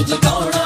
Did you.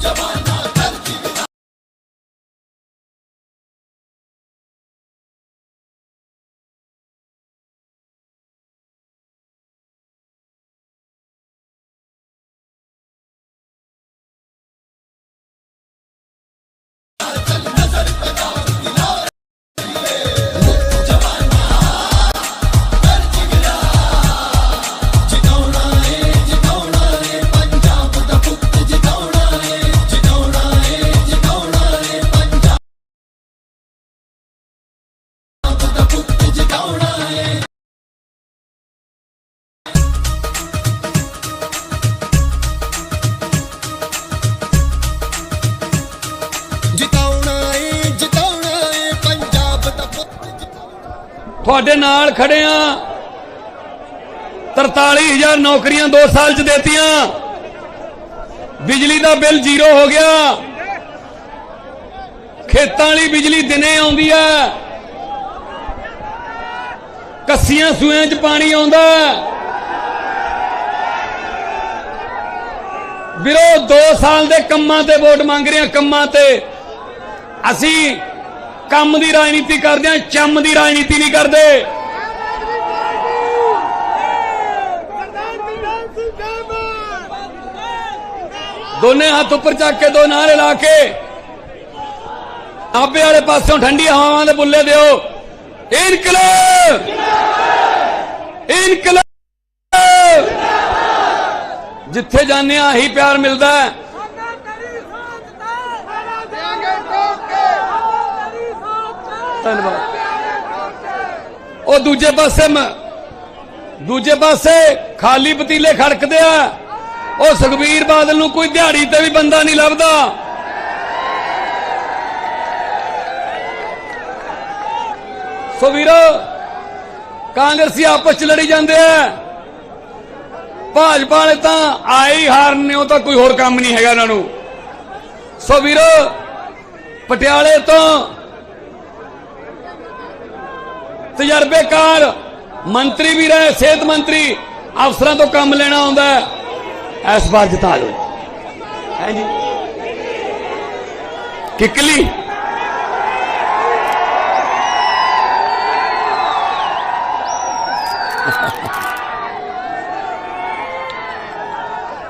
Jamal. ਨਾਲ ਖੜਿਆ। ਆ 43000 ਨੌਕਰੀਆਂ 2 ਸਾਲ ਚ ਦੇਤੀਆਂ। ਬਿਜਲੀ ਦਾ ਬਿੱਲ ਜ਼ੀਰੋ ਹੋ ਗਿਆ। ਖੇਤਾਂ ਵਾਲੀ ਬਿਜਲੀ ਦਿਨੇ ਆਉਂਦੀ ਆ ਕੱਸੀਆਂ ਸੂਆਂ ਚ ਪਾਣੀ ਆਉਂਦਾ ਵੀਰੋ 2 ਸਾਲ ਦੇ ਕੰਮਾਂ ਤੇ ਵੋਟ ਮੰਗ ਰਹੇ ਆ ਕੰਮਾਂ ਤੇ। ਅਸੀਂ ਕੰਮ ਦੀ ਰਾਜਨੀਤੀ ਕਰਦੇ ਆ, ਚੰਮ ਦੀ ਰਾਜਨੀਤੀ ਨਹੀਂ ਕਰਦੇ। ਦੋਨੇ ਹੱਥ ਉੱਪਰ ਚੱਕ ਕੇ ਦੋ ਨਾਰੇ ਲਾ ਕੇ। ਆਪੇ ਵਾਲੇ ਪਾਸਿਓਂ ਠੰਡੀ ਹਵਾਵਾਂ ਦੇ ਬੁੱਲੇ ਦਿਓ। ਇਨਕਲਾਬ! ਇਨਕਲਾਬ! ਜਿੱਥੇ ਜਾਂਦੇ ਆ ਹੀ ਪਿਆਰ ਮਿਲਦਾ ਹੈ। ਧੰਨਵਾਦ। ਉਹ ਦੂਜੇ ਪਾਸੇ ਮ- ਦੂਜੇ ਪਾਸੇ ਖਾਲੀ ਪਤੀਲੇ ਖੜਕਦੇ ਆ। ਉਹ ਸੁਖਬੀਰ ਬਾਦਲ ਨੂੰ ਕੋਈ ਦਿਹਾੜੀ ਤੇ ਵੀ ਬੰਦਾ ਨਹੀਂ ਲੱਭਦਾ। ਸੋ ਵੀਰੋ, ਕਾਂਗਰਸੀ ਆਪਸ ਚ ਲੜੀ ਜਾਂਦੇ ਆ। ਭਾਜਪਾ ਵਾਲੇ ਤਾਂ ਆਏ ਹੀ ਹਾਰਨ ਨੇ, ਉਹ ਤਾਂ ਕੋਈ ਹੋਰ ਕੰਮ ਨਹੀਂ ਹੈਗਾ ਇਹਨਾਂ ਨੂੰ। ਸੋ ਵੀਰੋ, ਪਟਿਆਲੇ ਤੋਂ ਤਜਰਬੇਕਾਰ ਮੰਤਰੀ ਵੀ ਰਹੇ, ਸਿਹਤ ਮੰਤਰੀ, ਅਫਸਰਾਂ ਤੋਂ ਕੰਮ ਲੈਣਾ ਆਉਂਦਾ ਇਸ ਵਾਰ ਜਿਤਾ ਲਓ ਹੈ ਜੀ? ਕਿਕਲੀ।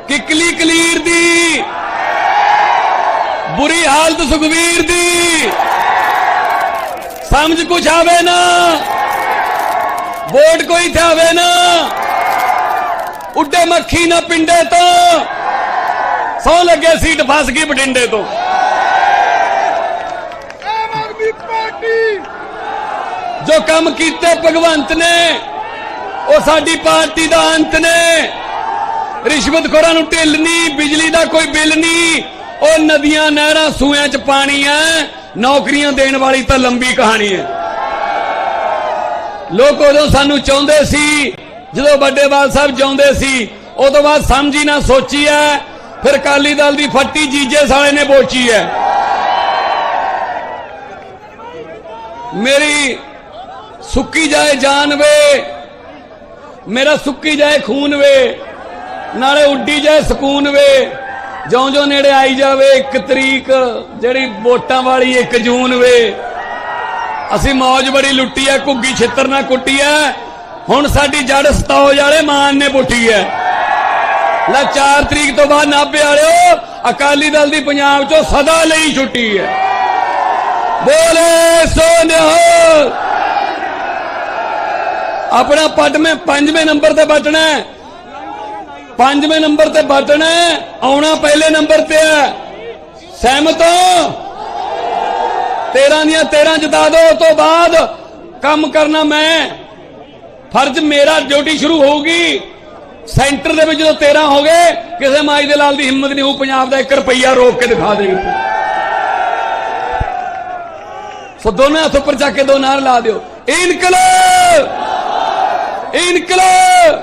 ਕਿਕਲੀ ਕਲੀਰ ਦੀ। ਬੁਰੀ ਹਾਲਤ ਸੁਖਵੀਰ ਦੀ। ਸਮਝ ਕੁਛ ਆਵੇ ਨਾ। ਵੋਟ ਕੋਈ ਆਵੇ ਨਾ ਉੱਡੇ ਮੱਖੀ ਨਾ ਪਿੰਡੇ ਤੋਂ ਸੌ ਲੱਗੇ ਸੀਟ ਫਸ ਗਈ ਬਟਿੰਡੇ ਤੋਂ। ਆਮ ਆਦਮੀ ਪਾਰਟੀ। ਜੋ ਕੰਮ ਕੀਤੇ ਭਗਵੰਤ ਨੇ ਉਹ ਸਾਡੀ ਪਾਰਟੀ ਦਾ ਅੰਤ ਨੇ। ਰਿਸ਼ਵਤਖੋਰਾਂ ਨੂੰ ਢਿੱਲ ਨਹੀਂ ਬਿਜਲੀ ਦਾ ਕੋਈ ਬਿੱਲ ਨਹੀਂ ਉਹ ਨਦੀਆਂ ਨਹਿਰਾਂ ਸੂਆਂ 'ਚ ਪਾਣੀ ਹੈ ਨੌਕਰੀਆਂ ਦੇਣ ਵਾਲੀ ਤਾਂ ਲੰਬੀ ਕਹਾਣੀ ਹੈ। ਲੋਕ ਉਦੋਂ ਸਾਨੂੰ ਚਾਹੁੰਦੇ ਸੀ, ਜਦੋਂ ਵੱਡੇਵਾਲ ਸਾਹਿਬ ਚਾਹੁੰਦੇ ਸੀ ਉਦੋਂ ਬਾਅਦ ਸਮਝੀ ਨਾ ਸੋਚੀ ਹੈ ਫਿਰ ਅਕਾਲੀ ਦਲ ਦੀ ਫੱਟੀ ਜੀਜੇ ਸਾਲੇ ਨੇ ਬੋਚੀ ਹੈ ਮੇਰੀ ਸੁੱਕੀ ਜਾਏ ਜਾਨ ਵੇ, ਮੇਰਾ ਸੁੱਕੀ ਜਾਏ ਖੂਨ ਵੇ, ਨਾਲੇ ਉੱਡੀ ਜਾਏ ਸਕੂਨ ਵੇ, ਜਿਉਂ-ਜਿਉਂ ਨੇੜੇ ਆਈ ਜਾਵੇ ਇੱਕ ਤਰੀਕ, ਜਿਹੜੀ ਵੋਟਾਂ ਵਾਲੀ 1 ਜੂਨ ਵੇ ਅਸੀਂ ਮੌਜ ਬੜੀ ਲੁੱਟੀ ਐ, ਘੁੱਗੀ ਛਿੱਤਰ ਨਾਲ ਕੁੱਟੀ ਐ। ਹੁਣ ਸਾਡੀ ਜੜ ਸਤੌਜ ਵਾਲੇ ਮਾਨ ਨੇ ਪੁੱਟੀ ਐ। ਲੈ 4 ਤਰੀਕ ਤੋਂ ਬਾਅਦ ਨਾਭੇ ਵਾਲਿਓ, ਅਕਾਲੀ ਦਲ ਦੀ ਪੰਜਾਬ ਚੋਂ ਸਦਾ ਲਈ ਛੁੱਟੀ ਐ। ਬੋਲੇ ਸੋਨਿਹਾਲ ਆਪਣਾ ਪਦਮੇ ਪੰਜਵੇਂ ਨੰਬਰ ਤੇ ਬਟਣਾ ਹੈ ਪੰਜਵੇਂ ਨੰਬਰ ਤੇ ਬਟਣਾ ਹੈ ਆਉਣਾ ਪਹਿਲੇ ਨੰਬਰ ਤੇ ਹੈ ਸਹਿਮਤ ਹੋ? 13 ਦੀਆਂ 13 ਜਿਤਾ ਦਿਓ ਉਸ ਤੋਂ ਬਾਅਦ ਕੰਮ ਕਰਨਾ ਮੈਂ। ਫਰਜ਼ ਮੇਰਾ ਡਿਊਟੀ ਸ਼ੁਰੂ ਹੋਊਗੀ। ਸੈਂਟਰ ਦੇ ਵਿੱਚ ਜਦੋਂ 13 ਹੋ ਗਏ, ਕਿਸੇ ਮਾਈ ਦੇ ਲਾਲ ਦੀ ਹਿੰਮਤ ਨਹੀਂ ਹੋਊ, ਪੰਜਾਬ ਦਾ 1 ਰੁਪਈਆ ਰੋਕ ਕੇ ਦਿਖਾ ਦੇਗੀ ਸੋ ਦੋਨੇ ਹੱਥ ਉੱਪਰ ਚੱਕ ਕੇ ਦੋ ਨਾਰ ਲਾ ਦਿਓ। ਇਨਕਲਾਬ! ਇਨਕਲਾਬ!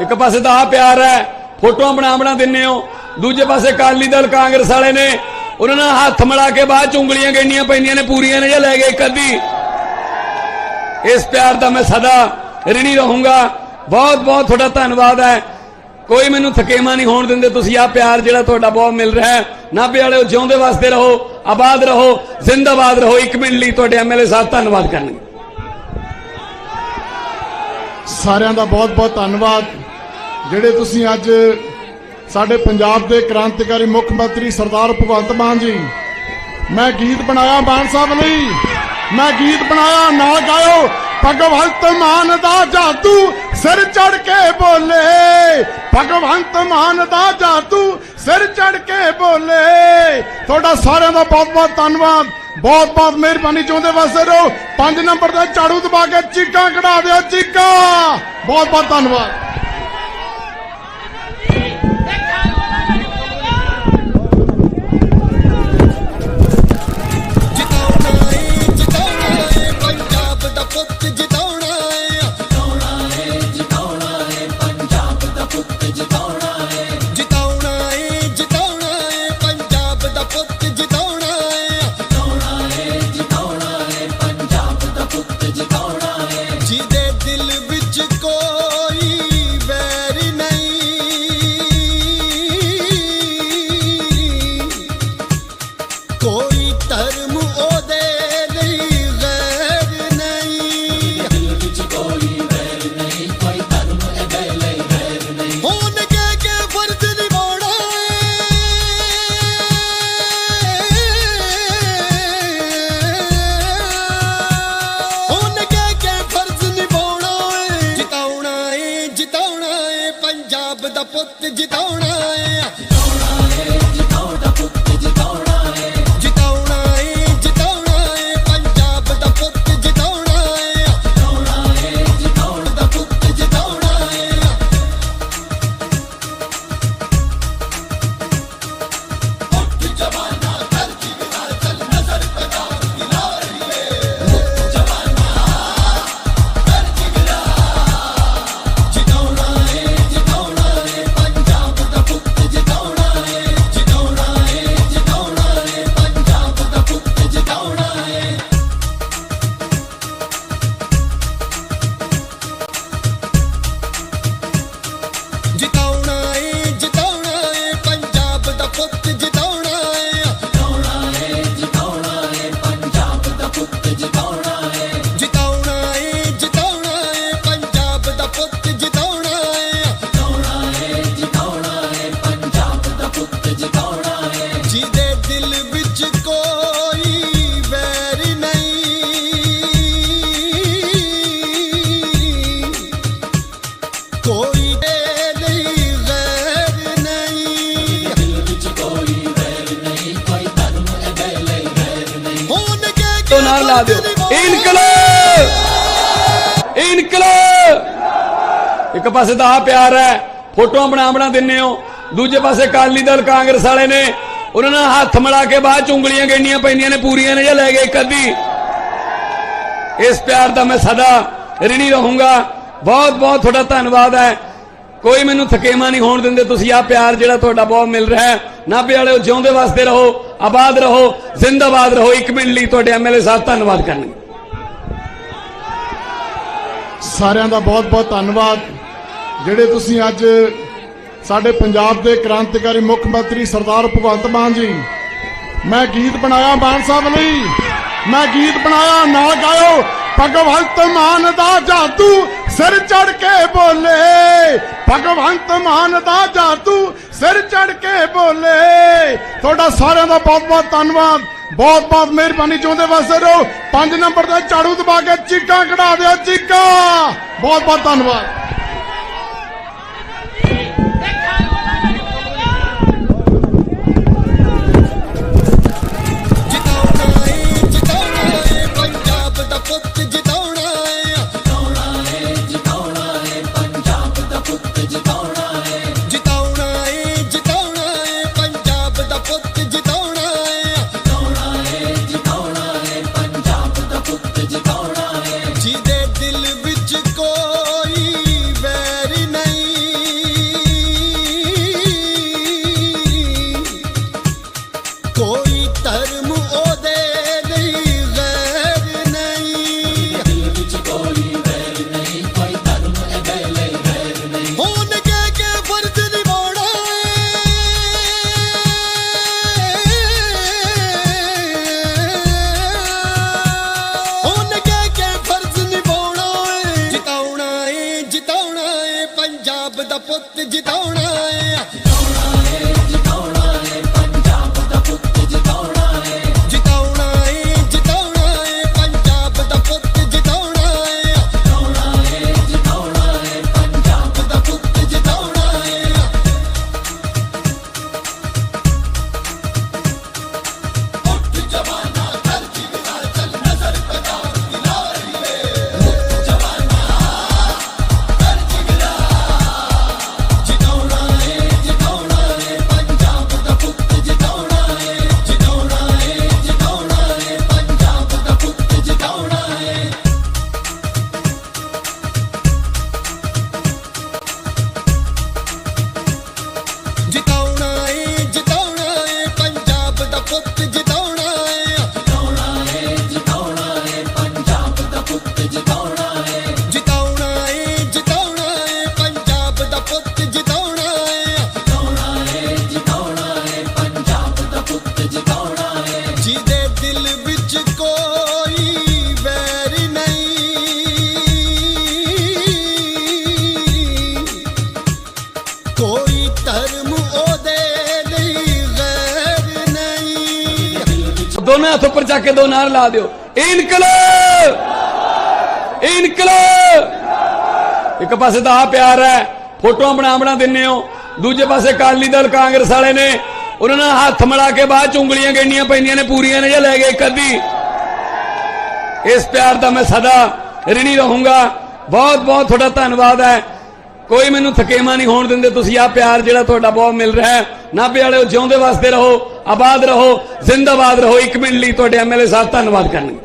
ਇੱਕ ਪਾਸੇ ਤਾਂ ਆ ਪਿਆਰ ਹੈ, ਫੋਟੋਆਂ ਬਣਾ ਬਣਾ ਦਿੰਨੇ ਹੋ। ਦੂਜੇ ਪਾਸੇ ਕਾਲੀ ਦਲ, ਕਾਂਗਰਸ ਵਾਲੇ ਨੇ ਉਹਨਾਂ ਨਾਲ ਹੱਥ ਮਿਲਾ ਕੇ ਬਾਅਦ ਚ ਉਂਗਲੀਆਂ ਗੇਣੀਆਂ ਪੈਂਦੀਆਂ ਨੇ, ਪੂਰੀਆਂ ਨੇ, ਜਾਂ ਲੈ ਗਏ ਇੱਕ ਅੱਧੀ। ਇਸ ਪਿਆਰ ਦਾ ਮੈਂ ਸਦਾ ਰਿਣੀ ਰਹੂੰਗਾ। ਬਹੁਤ ਬਹੁਤ ਤੁਹਾਡਾ ਧੰਨਵਾਦ ਹੈ। ਕੋਈ ਮੈਨੂੰ ਥਕੇਮਾ ਨਹੀਂ ਹੋਣ ਦਿੰਦੇ, ਤੁਸੀਂ ਆ ਪਿਆਰ ਜਿਹੜਾ ਤੁਹਾਡਾ ਬਹੁਤ ਮਿਲ ਰਿਹਾ ਹੈ। ਨਾਭੇ ਵਾਲਿਓ, ਜਿਉਂਦੇ ਵਾਸਤੇ ਰਹੋ, ਆਬਾਦ ਰਹੋ, ਜ਼ਿੰਦਾਬਾਦ ਰਹੋ। ਇੱਕ ਮਿੰਟ ਲਈ ਤੁਹਾਡੇ ਐਮਐਲਏ ਸਾਹਿਬ ਧੰਨਵਾਦ ਕਰਨਗੇ। ਸਾਰਿਆਂ ਦਾ ਬਹੁਤ-ਬਹੁਤ ਧੰਨਵਾਦ। ਜਿਹੜੇ ਤੁਸੀਂ ਅੱਜ ਸਾਡੇ ਪੰਜਾਬ ਦੇ ਕ੍ਰਾਂਤੀਕਾਰੀ ਮੁੱਖ ਮੰਤਰੀ ਸਰਦਾਰ ਭਗਵੰਤ ਮਾਨ ਜੀ, ਮੈਂ ਗੀਤ ਬਣਾਇਆ ਮਾਨ ਸਾਹਿਬ ਲਈ। ਮੈਂ ਗੀਤ ਬਣਾਇਆ ਨਾਲ ਗਾਇਓ। ਭਗਵੰਤ ਮਾਨ ਦਾ ਜਾਦੂ ਸਿਰ ਚੜ ਕੇ ਬੋਲੇ। ਭਗਵੰਤ ਮਾਨ ਦਾ ਜਾਦੂ ਸਿਰ ਚੜ ਕੇ ਬੋਲੇ। ਤੁਹਾਡਾ ਸਾਰਿਆਂ ਦਾ ਬਹੁਤ-ਬਹੁਤ ਧੰਨਵਾਦ। ਬਹੁਤ-ਬਹੁਤ ਮਿਹਰਬਾਨੀ ਚਾਹੁੰਦੇ ਵਾਸਤੇ ਰਹੋ। 5 ਨੰਬਰ ਦਾ ਝਾੜੂ ਦਬਾ ਕੇ ਚੀਕਾਂ ਕਢਾ ਦਿਓ, ਚੀਕਾਂ। ਬਹੁਤ-ਬਹੁਤ ਧੰਨਵਾਦ। ਇੱਕ ਪਾਸੇ ਤਾਂ ਆ ਪਿਆਰ ਹੈ, ਫੋਟੋਆਂ ਬਣਾ ਬਣਾ ਦਿੰਨੇ ਹੋ। ਦੂਜੇ ਪਾਸੇ ਕਾਲੀ ਦਲ, ਕਾਂਗਰਸ ਵਾਲੇ ਨੇ, ਉਹਨਾਂ ਨਾਲ ਹੱਥ ਮਿਲਾ ਕੇ ਬਾਅਦ ਚ ਉਂਗਲੀਆਂ ਗੰਨੀਆਂ ਪੈਂਦੀਆਂ ਨੇ, ਪੂਰੀਆਂ ਨੇ ਜਾਂ ਲੈ ਗਏ ਇੱਕ ਇਸ ਪਿਆਰ ਦਾ ਮੈਂ ਸਦਾ ਰਿਣੀ ਰਹੂੰਗਾ। ਬਹੁਤ ਬਹੁਤ ਤੁਹਾਡਾ ਧੰਨਵਾਦ ਹੈ। ਕੋਈ ਮੈਨੂੰ ਥਕੇਮਾ ਨਹੀਂ ਹੋਣ ਦਿੰਦੇ, ਤੁਸੀਂ ਆ ਪਿਆਰ ਜਿਹੜਾ ਤੁਹਾਡਾ ਬਹੁਤ ਮਿਲ ਰਿਹਾ ਹੈ। ਨਾਭੇ ਵਾਲਿਓ, ਜਿਉਂਦੇ ਵਾਸਤੇ ਰਹੋ, ਆਬਾਦ ਰਹੋ, ਜ਼ਿੰਦਾਬਾਦ ਰਹੋ। ਇੱਕ ਮਿੰਟ ਲਈ ਤੁਹਾਡੇ ਐਮਐਲਏ ਸਾਹਿਬ ਧੰਨਵਾਦ ਕਰਨਗੇ। ਸਾਰਿਆਂ ਦਾ ਬਹੁਤ-ਬਹੁਤ ਧੰਨਵਾਦ। ਜਿਹੜੇ ਤੁਸੀਂ ਅੱਜ ਸਾਡੇ ਪੰਜਾਬ ਦੇ ਕ੍ਰਾਂਤੀਕਾਰੀ ਮੁੱਖ ਮੰਤਰੀ ਸਰਦਾਰ ਭਗਵੰਤ ਮਾਨ ਜੀ, ਮੈਂ ਗੀਤ ਬਣਾਇਆ ਮਾਨ ਸਾਹਿਬ ਲਈ। ਮੈਂ ਗੀਤ ਬਣਾਇਆ, ਨਾ ਗਾਇਓ। ਭਗਵੰਤ ਮਾਨ ਦਾ ਜਾਦੂ ਸਿਰ ਚੜ ਕੇ ਬੋਲੇ। ਭਗਵੰਤ ਮਾਨ ਦਾ ਜਾਦੂ ਸਿਰ ਚੜ ਕੇ ਬੋਲੇ। ਤੁਹਾਡਾ ਸਾਰਿਆਂ ਦਾ ਬਹੁਤ ਬਹੁਤ ਧੰਨਵਾਦ। ਬਹੁਤ ਬਹੁਤ ਮਿਹਰਬਾਨੀ ਚਾਹੁੰਦੇ ਵਾਸਤੇ ਰਹੋ। 5 ਨੰਬਰ ਤੇ ਝਾੜੂ ਦਬਾ ਕੇ ਚੀਕਾਂ ਕਢਾ ਦਿਓ, ਚੀਕਾਂ। ਬਹੁਤ ਬਹੁਤ ਧੰਨਵਾਦ। ਨਹੀਂ ਦੋਨੇ ਹੱਥ ਉੱਪਰ ਚੱਕ ਕੇ ਦੋ ਨਾਰ ਲਾ ਦਿਓ। ਇਨਕਲਾਬ! ਇਨਕਲਾਬ! ਇੱਕ ਪਾਸੇ ਤਾਂ ਆ ਪਿਆਰ ਹੈ, ਫੋਟੋਆਂ ਬਣਾ ਬਣਾ ਦਿੰਨੇ ਹੋ। ਦੂਜੇ ਪਾਸੇ ਕਾਲੀ ਦਲ, ਕਾਂਗਰਸ ਵਾਲੇ ਨੇ, ਉਹਨਾਂ ਨਾਲ ਹੱਥ ਮਿਲਾ ਕੇ ਬਾਅਦ ਚ ਉਂਗਲੀਆਂ ਗੈਣੀਆਂ ਪੈਂਦੀਆਂ ਨੇ, ਪੂਰੀਆਂ ਨੇ ਜਾਂ ਲੈ ਗਏ ਇੱਕ ਅੱਧੀ। ਇਸ ਪਿਆਰ ਦਾ ਮੈਂ ਸਦਾ ਰਿਣੀ ਰਹੂੰਗਾ। ਬਹੁਤ ਬਹੁਤ ਤੁਹਾਡਾ ਧੰਨਵਾਦ ਹੈ। ਕੋਈ ਮੈਨੂੰ ਥਕੇਮਾ ਨਹੀਂ ਹੋਣ ਦਿੰਦੇ, ਤੁਸੀਂ ਆ ਪਿਆਰ ਜਿਹੜਾ ਤੁਹਾਡਾ ਬਹੁਤ ਮਿਲ ਰਿਹਾ ਹੈ। ਨਾਭੇ ਵਾਲਿਓ, ਜਿਉਂਦੇ ਵਾਸਤੇ ਰਹੋ। ਆਬਾਦ ਰਹੋ ਜ਼ਿੰਦਾਬਾਦ ਰਹੋ। ਇੱਕ ਮਿੰਟ ਲਈ ਤੁਹਾਡੇ ਐਮਐਲਏ ਸਾਹਿਬ ਧੰਨਵਾਦ ਕਰਨਗੇ।